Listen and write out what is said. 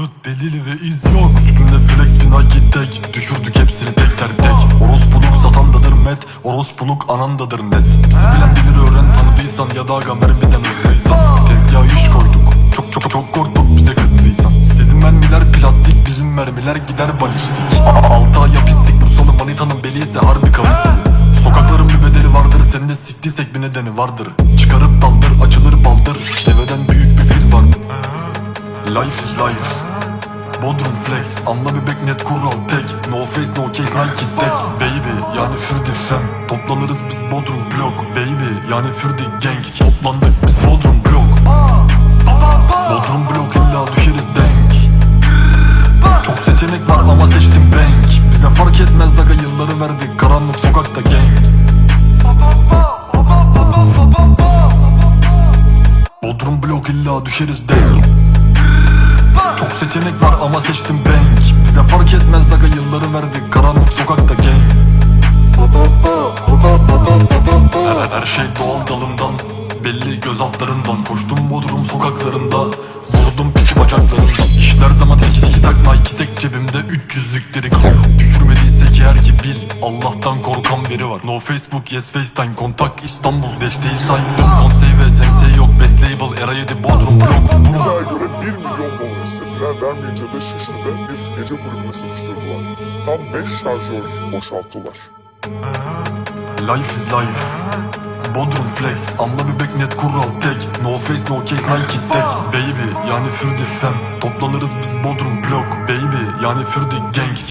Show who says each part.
Speaker 1: Kanıt, delil ve iz yok. Üstümde flex bina gittik Düşürdük hepsini tekrar tek Orospuluk satandadır met. Orospuluk anandadır net. Bizi bilen bilir öğren tanıdıysan Ya da aga mermiden hızlıysan. Tezgaha iş koyduk. Çok çok çok korktuk bize kızdıysan. Sizin mermiler plastik Bizim mermiler gider balistik. Altı aya pislik Bursalı manitanın beli ise harbi kalırsın Sokakların bir bedeli vardır Seni de siktiysek bir nedeni vardır. Çıkarıp daldır açılır baldır. Deveden büyük bir fil vardır. Life is life. Bodrum flex Anla bebek net kural tek. No face no case Nike tek Baby yani Fürdi fem Toplanırız biz Bodrum blok. Baby yani Fürdi gang. Toplandık biz Bodrum blok. Bodrum blok illa düşeriz denk. Çok seçenek var ama seçtim bank. Bize fark etmez aga yılları verdik. Karanlık sokakta gang. Bodrum blok illa düşeriz denk seçenek var ama seçtim bank. Bize fark etmez aga yılları verdik. Karanlık sokakta gang. Her, her şey doğal dalından Belli göz altlarından. Koştum Bodrum sokaklarında Vurdum piki bacaklarından. İşler zaman tiki tiki tak Nike tek cebimde 300'lükleri kal Düşürmediysek eğer ki bil Allah'tan korkan biri var. No Facebook yes FaceTime Kontak İstanbul Desteği saydım Konsey
Speaker 2: istediler. Vermeyince de şişede bir gece kulübüne sıkıştırdılar. Tam 5 şarjör boşalttılar.
Speaker 1: Life is life. Bodrum flex. Anla bebek net kural tek. No face no case Nike tek. Baby yani Fürdi fem. Toplanırız biz Bodrum blok Baby yani Fürdi gang